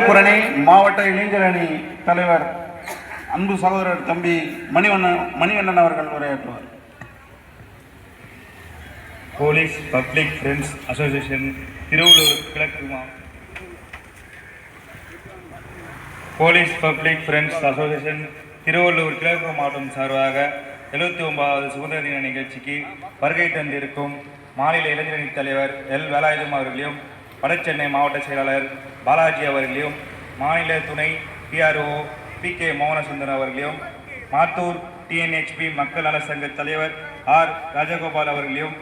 புரணி மாவட்ட இளைஞர் அணி தலைவர் அன்பு சகோதரர் தம்பி மணிவண்ணன் மணிவண்ணன் அவர்கள் உரையாற்றுவார். Police public friends association Tiruvallur கிழக்கு police public friends association Tiruvallur கிழக்கு மாவட்டம் சார்பாக எழுபத்தி ஒன்பதாவது சுதந்திர தின நிகழ்ச்சிக்கு வருகை தந்திருக்கும் மாநில இளைஞரணி தலைவர் எல் வேலாயுதம் அவர்களையும் வடசென்னை மாவட்ட செயலாளர் பாலாஜி அவர்களையும் மாநில துணை பிஆர்ஓ பி கே மோகனசுந்தரம் அவர்களையும் மாத்தூர் டிஎன்ஹெச்பி மக்கள் நல சங்க தலைவர் ஆர். ராஜகோபால் அவர்களையும்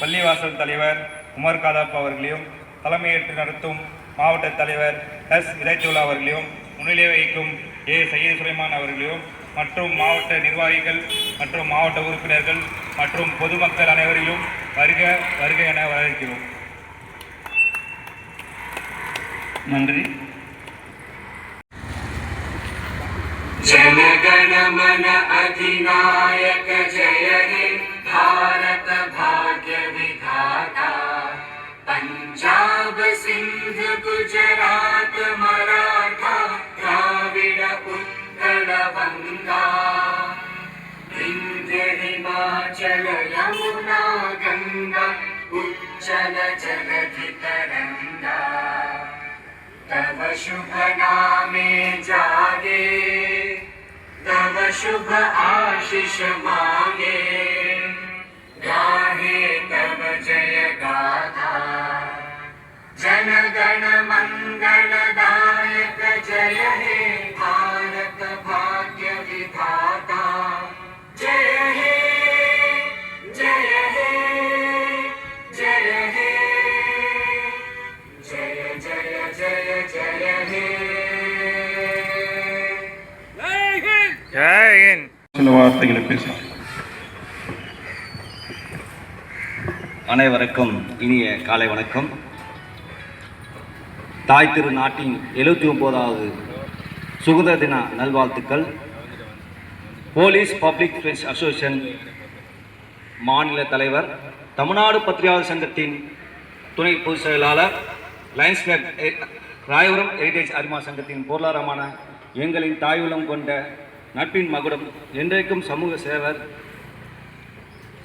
பள்ளிவாசல் தலைவர் உமர் காதாப் அவர்களையும் தலைமையேற்று நடத்தும் மாவட்ட தலைவர் எஸ். இதைத்துல்லா அவர்களையும் முன்னிலை வகிக்கும் ஏ. சையீத் சுலைமான் அவர்களையும் மற்றும் மாவட்ட நிர்வாகிகள் மற்றும் மாவட்ட உறுப்பினர்கள் மற்றும் பொதுமக்கள் அனைவரையும் வருக வருக என வரவேற்கிறோம். நன்றி जनगण मन अधिनायक जय हे भारत भाग्य विधाता पंजाब सिंध गुजरात मराठा द्राविड उत्कल बंगा विंध्य हिमाचल यमुना गंगा उच्चल जलधि तरंगा तव शुभ नामे जागे तव शुभ आशीष मांगे। गाहे तव जय गाथा जन गण मंगलदायक जय हे சில வார்த்தைகளை பேசலாம் அனைவருக்கும் இனிய காலை வணக்கம். தாய் திரு நாட்டின் எழுபத்தி ஒம்போதாவது சுதந்திர தின நல்வாழ்த்துக்கள். போலீஸ் பப்ளிக் ஃப்ரெண்ட்ஸ் அசோசியேஷன் மாநில தலைவர் தமிழ்நாடு பத்திரிகையாளர் சங்கத்தின் துணை பொதுச் செயலாளர் லயன்ஸ் ராயபுரம் ஹெரிடேஜ் அரிமா சங்கத்தின் பொருளாதாரமான எங்களின் தாயுள்ளம் கொண்ட நட்பின் மகுடம் என்றைக்கும் சமூக சேவர்.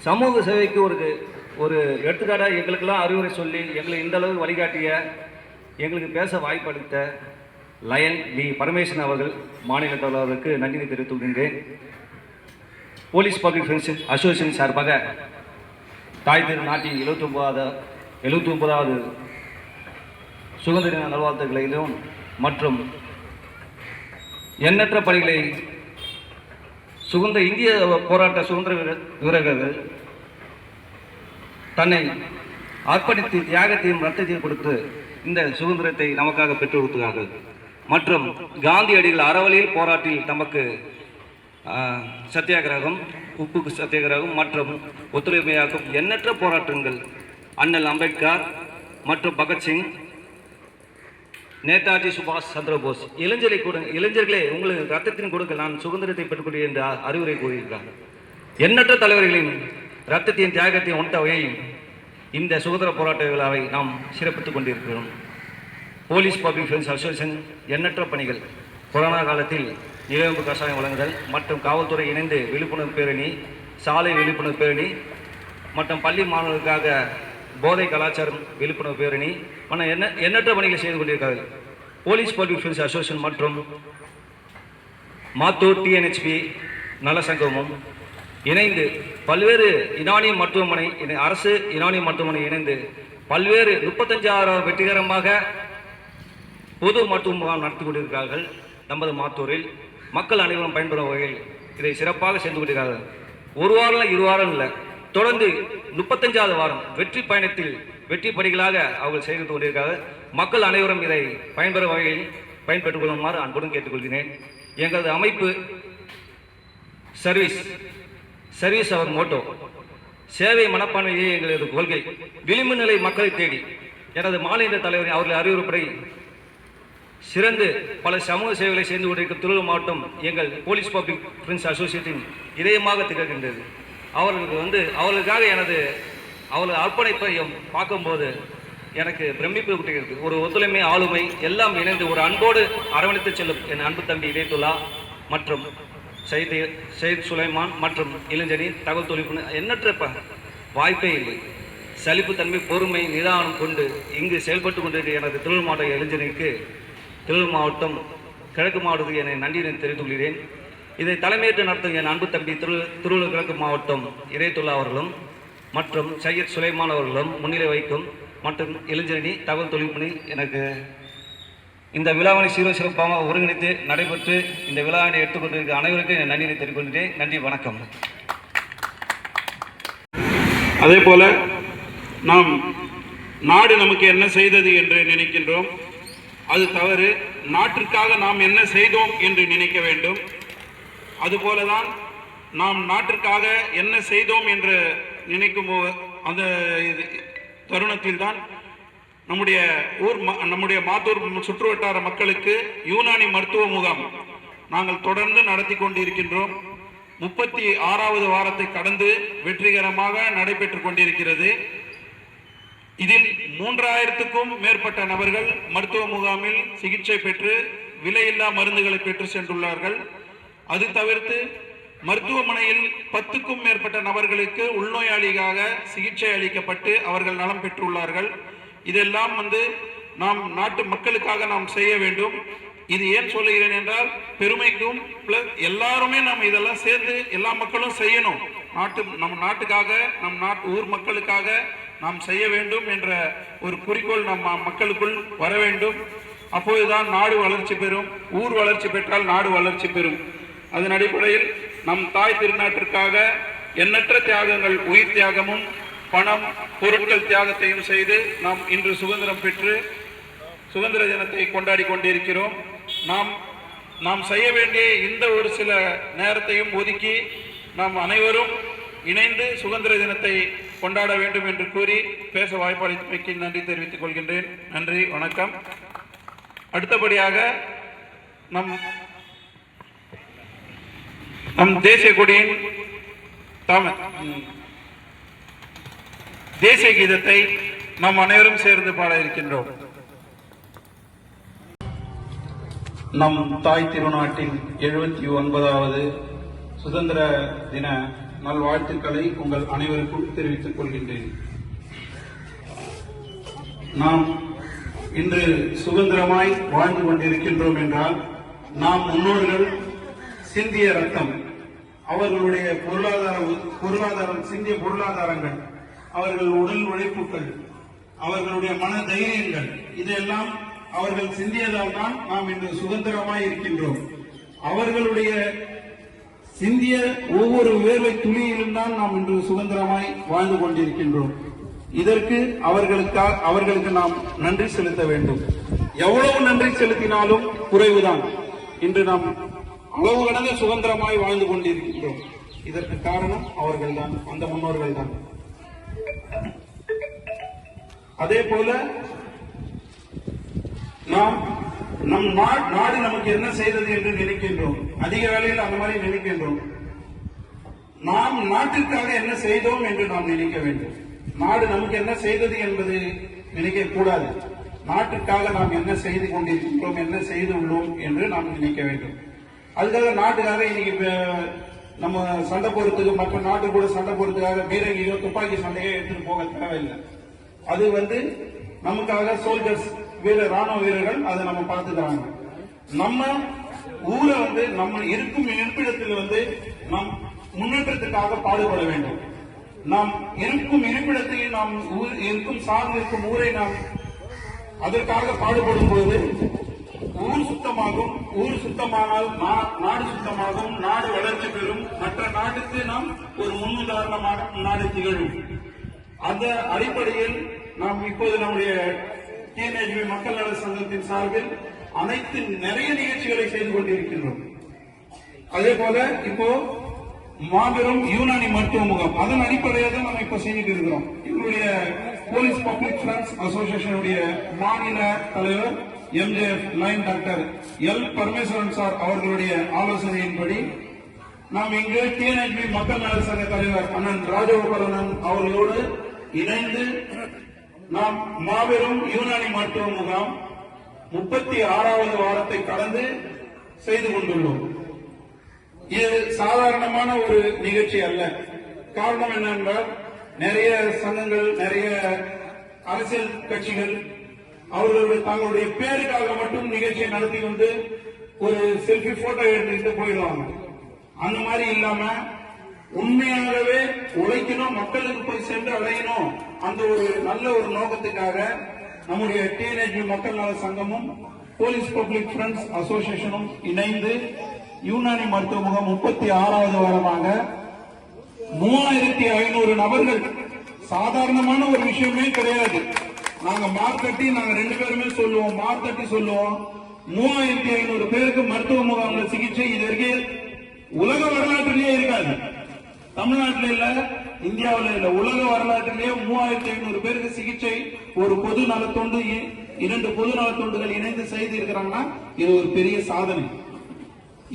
சமூக சேவைக்கு ஒரு ஒரு எடுத்துக்காட்டாக எங்களுக்கெல்லாம் அறிவுரை சொல்லி எங்களை இந்த அளவு வழிகாட்டிய எங்களுக்கு பேச வாய்ப்பளித்த லயன் டி பரமேஸ்வரன் அவர்கள் மாநில தலைவருக்கு நன்றி தெரிவித்துக் கொள்கின்றேன் போலீஸ் பப்ளிக் ஃப்ரெண்ட்ஸ் அசோசியேஷன் சார்பாக தாய் திரு நாட்டின் எழுபத்தி ஒன்பதாவது எழுபத்தி ஒன்பதாவது சுதந்திர நல்வாழ்த்துக்களையும் மற்றும் எண்ணற்ற பணிகளை சுதந்திர இந்திய போராட்ட சுதந்திர வீரர்கள் தன்னை அர்ப்பணித்து தியாகத்தையும் ரத்தத்தையும் கொடுத்து இந்த சுதந்திரத்தை நமக்காக பெற்று கொடுத்தார்கள். மற்றும் காந்தியடிகள் அறவழியில் போராட்டில் தமக்கு சத்தியாகிரகம் உப்புக்கு சத்தியாகிரகம் மற்றும் ஒத்துழைமையாக்கும் எண்ணற்ற போராட்டங்கள் அண்ணல் அம்பேத்கர் மற்றும் பகத்சிங் நேதாஜி சுபாஷ் சந்திரபோஸ் இளைஞரை கொடுங்க இளைஞர்களே உங்களுக்கு ரத்தத்தின் கொடுக்க நான் சுதந்திரத்தை பெற்றுக்கொண்டு என்று அறிவுரை கூறியிருக்கிறார். எண்ணற்ற தலைவர்களின் ரத்தத்தின் தியாகத்தையும் ஒன்றவையையும் இந்த சுதந்திர போராட்ட விழாவை நாம் சிறப்பித்துக் கொண்டிருக்கிறோம். போலீஸ் பப்ளிக் டிஃபென்ஸ் அசோசியேஷன் எண்ணற்ற பணிகள். கொரோனா காலத்தில் நிலவேம்பு கஷாயம் வழங்குதல் மற்றும் காவல்துறை இணைந்து விழிப்புணர்வு பேரணி சாலை விழிப்புணர்வு பேரணி மற்றும் பள்ளி மாணவர்களுக்காக போதை கலாச்சாரம் விழிப்புணர்வு பேரணி ஆனால் என்ன எண்ணற்ற பணிகளை செய்து கொண்டிருக்கிறார்கள். போலீஸ் பப்ளிக் ஃப்ரெண்ட்ஸ் அசோசியேஷன் மற்றும் மாத்தூர் டிஎன்ஹெச்பி நல சங்கமும் இணைந்து பல்வேறு இனானிய மருத்துவமனை இணை- அரசு இனானிய மருத்துவமனை இணைந்து பல்வேறு முப்பத்தஞ்சாயிரம் வெற்றிகரமாக பொது மருத்துவ முகாம் நடத்தி கொண்டிருக்கிறார்கள் நமது மாத்தூரில். மக்கள் அனைவரும் பயன்படும் வகையில் இதை சிறப்பாக செய்து கொண்டிருக்கிறார்கள். ஒரு வாரம் இல்லை, இரு வாரம் இல்லை. தொடர்ந்து முப்பத்தஞ்சாவது வாரம் வெற்றி பயணத்தில் வெற்றி படிகளாக அவர்கள் செய்து கொண்டிருக்கிறார்கள். மக்கள் அனைவரும் இதை பயன்பெறும் வகையில் பயன்பெற்றுக் கொள்ளுமாறு அன்புடன் கேட்டுக்கொள்கிறேன். எங்களது அமைப்பு சர்வீஸ் சர்வீஸ் அவர் மோட்டோ. சேவை மனப்பான்மையே எங்களது கொள்கை. விளிம்பு நிலை மக்களை தேடி. எனது மாநில தலைவர் அவர்கள் அறிவுறுப்படை சிறந்து பல சமூக சேவைகளை செய்து கொண்டிருக்கும் திருவள்ளூர் மாவட்டம் எங்கள் போலீஸ் பப்ளிக் ஃப்ரெண்ட்ஸ் அசோசியேட்டின் இதயமாக திகழ்கின்றது. அவர்களுக்கு வந்து அவர்களுக்காக எனது அவர்கள் அர்ப்பணிப்பை பார்க்கும்போது எனக்கு பிரமிப்பு கூட்டுகிறது ஒரு ஒத்துழைமை ஆளுமை எல்லாம் இணைந்து ஒரு அன்போடு அரவணைத்து செல்லும் என் அன்பு தம்பி இதயத்துல்லா மற்றும் சயித் சயித் சுலைமான் மற்றும் இளைஞனி தகவல் தொழில் எண்ணற்ற வாய்ப்பே இல்லை. சலிப்புத்தன்மை பொறுமை நிதானம் கொண்டு இங்கு செயல்பட்டு கொண்டிருக்கிற எனது திருவள்ளூர் மாவட்ட இளைஞனுக்கு திருவள்ளூர் மாவட்டம் கிழக்கு மாவட்டத்துக்கு என நன்றியினை தெரிவித்துக் கொள்கிறேன். இதை தலைமையேற்று நடத்தும் என் அன்பு தம்பி திரு திருவள்ளூர் கிழக்கு மாவட்டம் இதயத்துல்லா அவர்களும் மற்றும் சையத் சுலைமான் அவர்களும் முன்னிலை வைக்கும் மற்றும் இளைஞரணி தகவல் தொழில்நுட்பணி எனக்கு இந்த விழாவினை சீரோ சிறப்பாக ஒருங்கிணைத்து நடைபெற்று இந்த விழாவினை எடுத்துக்கொண்டிருக்க அனைவருக்கும் என் நன்றியை தெரிவிக்கொண்டேன் நன்றி வணக்கம். அதே போல நாம் நாடு நமக்கு என்ன செய்தது என்று நினைக்கின்றோம் அது தவறு. நாட்டிற்காக நாம் என்ன செய்தோம் என்று நினைக்க வேண்டும். அதுபோலதான் நாம் நாட்டிற்காக என்ன செய்தோம் என்று நினைக்கும் அந்த இது- தருணத்தில் தான் நம்முடைய ஊர் நம்முடைய மாத்தூர் சுற்றுவட்டார மக்களுக்கு யூனானி மருத்துவ முகாம் நாங்கள் தொடர்ந்து நடத்தி கொண்டிருக்கின்றோம். முப்பத்தி ஆறாவது வாரத்தை கடந்து வெற்றிகரமாக நடைபெற்றுக் கொண்டிருக்கிறது. இதில் மூன்றாயிரத்துக்கும் மேற்பட்ட நபர்கள் மருத்துவ முகாமில் சிகிச்சை பெற்று விலையில்லா மருந்துகளை பெற்று சென்றுள்ளார்கள். அது தவிர்த்து மருத்துவமனையில் பத்துக்கும் மேற்பட்ட நபர்களுக்கு உள்நோயாளிகளாக சிகிச்சை அளிக்கப்பட்டு அவர்கள் நலம் பெற்றுள்ளார்கள். இதெல்லாம் வந்து நாம் நாட்டு மக்களுக்காக நாம் செய்ய வேண்டும். இது ஏன் சொல்லுகிறேன் என்றால் பெருமைக்கும் பிளஸ் எல்லாருமே நாம் இதெல்லாம் சேர்ந்து எல்லா மக்களும் செய்யணும். நாட்டு நம் நாட்டுக்காக நம் நாட்டு ஊர் மக்களுக்காக நாம் செய்ய வேண்டும் என்ற ஒரு குறிக்கோள் நம் மக்களுக்குள் வர வேண்டும். அப்போதுதான் நாடு வளர்ச்சி பெறும். ஊர் வளர்ச்சி பெற்றால் நாடு வளர்ச்சி பெறும். அதன் அடிப்படையில் நம் தாய் திருநாட்டிற்காக எண்ணற்ற தியாகங்கள் உயிர் தியாகமும் பணம் பொருட்கள் தியாகத்தையும் செய்து நாம் இன்று சுதந்திரம் பெற்று சுதந்திர தினத்தை கொண்டாடி கொண்டிருக்கிறோம். நாம் நாம் செய்ய வேண்டிய இந்த ஒரு சில நேரத்தையும் ஒதுக்கி நாம் அனைவரும் இணைந்து சுதந்திர தினத்தை கொண்டாட வேண்டும் என்று கூறி பேச வாய்ப்பளித்தமைக்கு நன்றி தெரிவித்துக் கொள்கின்றேன். நன்றி வணக்கம். அடுத்தபடியாக நம் நம் தேசிய கொடியின் தாம தேசிய கீதத்தை நாம் அனைவரும் சேர்ந்து பாட இருக்கின்றோம். நம் தாய் திருநாட்டின் எழுபத்தி ஒன்பதாவது சுதந்திர தின நல்வாழ்த்துக்களை உங்கள் அனைவருக்கும் தெரிவித்துக் கொள்கின்றேன். நாம் இன்று சுதந்திரமாய் வாழ்ந்து கொண்டிருக்கின்றோம் என்றால் நாம் முன்னோர்கள் சிந்திய ரத்தம் அவர்களுடைய பொருளாதார பொருளாதாரம் சிந்திய பொருளாதாரங்கள் அவர்கள் உடல் உழைப்புகள் அவர்களுடைய மன தைரியங்கள் இதெல்லாம் அவர்கள் சிந்தியதால் தான் நாம் இன்று சுதந்திரமாய் இருக்கின்றோம். அவர்களுடைய சிந்திய ஒவ்வொரு வேர்வை துளியிலும் தான் நாம் இன்று சுதந்திரமாய் வாழ்ந்து கொண்டிருக்கின்றோம். இதற்கு அவர்களுக்காக அவர்களுக்கு நாம் நன்றி செலுத்த வேண்டும். எவ்வளவு நன்றி செலுத்தினாலும் குறைவுதான். இன்று நாம் அளவு கடந்த சுதந்திரமாய் வாழ்ந்து கொண்டிருக்கின்றோம். இதற்கு காரணம் அவர்கள் தான் அந்த முன்னோர்கள் தான் அதே போல நாம் நம் நாடு நமக்கு என்ன செய்தது என்று நினைக்கின்றோம். அதிக வேளையில் அந்த மாதிரி நினைக்கின்றோம். நாம் நாட்டிற்காக என்ன செய்தோம் என்று நாம் நினைக்க வேண்டும். நாடு நமக்கு என்ன செய்தது என்பது நினைக்க கூடாது நாட்டுக்காக நாம் என்ன செய்து கொண்டிருக்கின்றோம் என்ன செய்து உள்ளோம் என்று நாம் நினைக்க வேண்டும். அதுக்காக நாட்டுக்காக இன்னைக்கு நம்ம சண்டை போறதுக்கு மற்ற நாட்டு கூட சண்டை போறதுக்காக பீரங்கியோ துப்பாக்கி சண்டையோ எடுத்துட்டு போக தேவையில்லை. அது வந்து நமக்காக சோல்ஜர்ஸ் வீரர் ராணுவ வீரர்கள் அதை நம்ம பார்த்துக்கிறாங்க. நம்ம ஊரை வந்து நம்ம இருக்கும் இருப்பிடத்தில் வந்து நம் முன்னேற்றத்துக்காக பாடுபட வேண்டும். நாம் இருக்கும் இருப்பிடத்தை நாம் ஊர் இருக்கும் சார்ந்து இருக்கும் ஊரை நாம் அதற்காக பாடுபடும் பொழுது ஊர் சுத்தமாகும் ஊர் சுத்தமானால் நாடு சுத்தமாகும் நாடு வளர்ச்சி பெறும். மற்ற நாட்டுக்கு நாம் ஒரு முன்னுதாரணமான நாடு திகழும். அந்த அடிப்படையில் நாம் இப்போது நம்முடைய டிஎன்ஹெச்பி மக்கள் நல சங்கத்தின் சார்பில் அனைத்து நிறைய நிகழ்ச்சிகளை செய்து கொண்டிருக்கின்றோம். அதே போல இப்போ மாபெரும் யூனானி மருத்துவ முகாம். அதன் அடிப்படையாக தான் நம்ம இப்ப செஞ்சுட்டு இருக்கிறோம். எங்களுடைய போலீஸ் பப்ளிக் அசோசியேஷனுடைய மாநில தலைவர் MGF line doctor L Parameswaran sir அவர்களுடைய ஆலோசனையின்படி நாம் இங்கு டிஎன்பி மக்கள் நல சங்க தலைவர் அண்ணன் ராஜகோபாலன் அவர்களோடு இணைந்து நாம் மாபெரும் யூனானி மருத்துவ முகாம் முப்பத்தி ஆறாவது வாரத்தை கடந்து செய்து கொண்டுள்ளோம். இது சாதாரணமான ஒரு நிகழ்ச்சி அல்ல. காரணம் என்னென்றால் நிறைய சங்கங்கள் நிறைய அரசியல் கட்சிகள் அவர்கள் தங்களுடைய பேருக்காக மட்டும் நிகழ்ச்சியை நடத்தி வந்து ஒரு செல்ஃபி போட்டோ எடுத்துக்கிட்டு போயிடுவாங்க. அந்த மாதிரி இல்லாம உண்மையாகவே உழைக்கணும் மக்களுக்கு போய் சென்று அடையணும் அந்த ஒரு நல்ல ஒரு நோக்கத்துக்காக நம்முடைய டீனேஜ் மக்கள் நல சங்கமும் போலீஸ் பப்ளிக் ஃப்ரெண்ட்ஸ் அசோசியேஷனும் இணைந்து யூனானி மருத்துவ முகாம் முப்பத்தி ஆறாவது வாரமாக மூவாயிரத்தி ஐநூறு நபர்கள் சாதாரணமான ஒரு விஷயமே கிடையாது. நாங்க மார்க் கட்டி நாங்க ரெண்டு பேருமே சொல்லுவோம் மார்க் கட்டி சொல்லுவோம். மூவாயிரத்தி ஐநூறு பேருக்கு மருத்துவ முகாம்ல சிகிச்சை இது வரைக்கும் உலக வரலாற்றிலேயே இருக்காது. தமிழ்நாட்டில் இல்ல இந்தியாவில் இல்ல. உலக வரலாற்றிலேயே மூவாயிரத்தி ஐநூறு பேருக்கு சிகிச்சை ஒரு பொது நலத்தொண்டு இ- இரண்டு பொது நலத்தொண்டுகள் இணைந்து செய்து இருக்கிறாங்கன்னா இது ஒரு பெரிய சாதனை.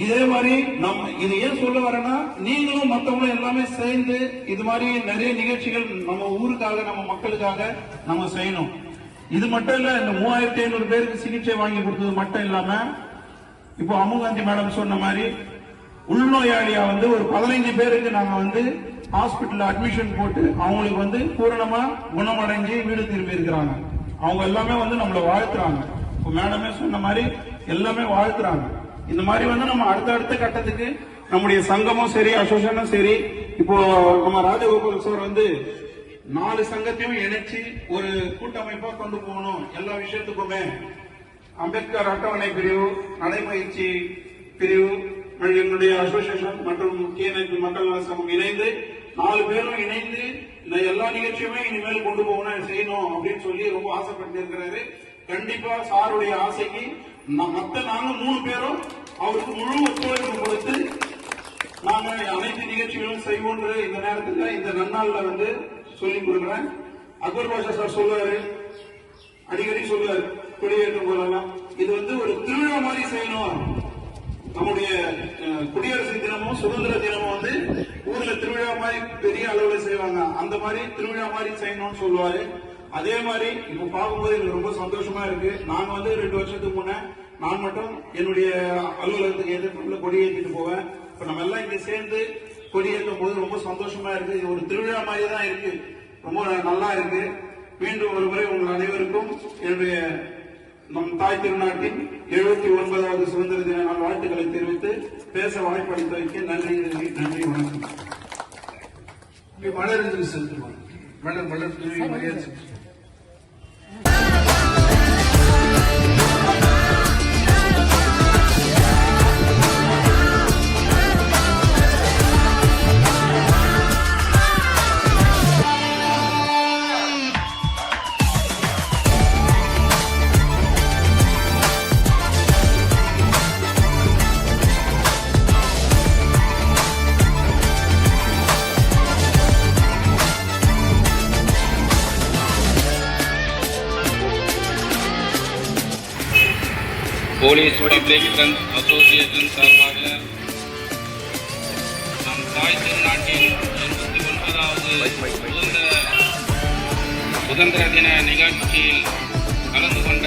இதே மாதிரி நம்ம இது ஏன் சொல்ல வரேன்னா நீங்களும் மற்றவங்களும் எல்லாமே சேர்ந்து இது மாதிரி நிறைய நிகழ்ச்சிகள் நம்ம ஊருக்காக நம்ம மக்களுக்காக நம்ம செய்யணும். இது மட்டும் இல்ல இந்த மூவாயிரத்தி ஐநூறு பேருக்கு சிகிச்சை வாங்கி கொடுத்தது மட்டும் இல்லாம இப்போ அமுகாந்தி மேடம் சொன்ன மாதிரி உள்நோயாளியா வந்து ஒரு பதினைஞ்சு பேருக்கு நாங்க வந்து ஹாஸ்பிட்டல் அட்மிஷன் போட்டு அவங்களுக்கு வந்து பூரணமா குணமடைஞ்சு வீடு திரும்பி இருக்கிறாங்க. அவங்க எல்லாமே வந்து நம்மளை வாழ்த்துறாங்க. இப்போ மேடமே சொன்ன மாதிரி எல்லாமே வாழ்த்துறாங்க. இந்த மாதிரி வந்து நம்ம அடுத்தடுத்த கட்டத்துக்கு நம்முடைய சங்கமும் சரி அசோசியேஷனும் சரி இப்போ நம்ம ராஜகோபால் சார் வந்து நாலு சங்கத்தையும் இணைச்சு ஒரு கூட்டமைப்பா கொண்டு போகணும் எல்லா விஷயத்துக்குமே. அம்பேத்கர் அட்டவணை பிரிவு நடைமுயற்சி பிரிவு எங்களுடைய அசோசியேஷன் மற்றும் டிஎன்ஐபி மக்கள் நல சங்கம் இணைந்து நாலு பேரும் இணைந்து இந்த எல்லா நிகழ்ச்சியுமே இனிமேல் கொண்டு போகணும் செய்யணும் அப்படின்னு சொல்லி ரொம்ப ஆசைப்பட்டு இருக்கிறாரு. கண்டிப்பா சாருடைய ஆசைக்கு மத்த நாங்க மூணு பேரும் அவருக்கு முழு ஒத்துழைப்பு கொடுத்து நாங்க அனைத்து நிகழ்ச்சிகளும் செய்வோம் இந்த நேரத்துல இந்த நன்னாள்ல வந்து சொல்லி கொடுக்குறேன். அக்பர் பாஷா சார் சொல்லுவாரு. அடிக்கடி சொல்லுவார். குடியேற்றம் போதெல்லாம். இது வந்து ஒரு திருவிழா மாதிரி செய்யணும். நம்முடைய குடியரசு தினமும் சுதந்திர தினமும் வந்து ஊர்ல திருவிழா மாதிரி பெரிய அளவுல செய்வாங்க. அந்த மாதிரி திருவிழா மாதிரி செய்யணும்னு சொல்லுவாரு. அதே மாதிரி இப்ப பார்க்கும்போது எனக்கு ரொம்ப சந்தோஷமா இருக்கு. நான் வந்து ரெண்டு வருஷத்துக்கு முன்ன நான் மட்டும் என்னுடைய அலுவலகத்துக்கு எதிர்ப்புல கொடி ஏற்றிட்டு போவேன். இப்ப நம்ம எல்லாம் இங்க சேர்ந்து கொடியேற்றும் போது ரொம்ப சந்தோஷமா இருக்கு. இது ஒரு திருவிழா மாதிரி தான் இருக்கு. ரொம்ப நல்லா இருக்கு. மீண்டும் ஒரு முறை உங்கள் அனைவருக்கும் என்னுடைய நம் தாய் திருநாட்டின் எழுபத்தி ஒன்பதாவது சுதந்திர தின நாள் வாழ்த்துக்களை தெரிவித்து பேச வாய்ப்பளித்தமைக்கு நன்றி நன்றி நன்றி வணக்கம். மலர் செலுத்துவாங்க. மலர் மலர் மரியாதை போலீஸ் பப்ளிக் ஃப்ரெண்ட்ஸ் அசோசியேஷன் சார்பாக நம் தாய் நாட்டின் எண்பத்தி ஒன்பதாவது சுதந்திர சுதந்திர தின நிகழ்ச்சியில் கலந்து கொண்ட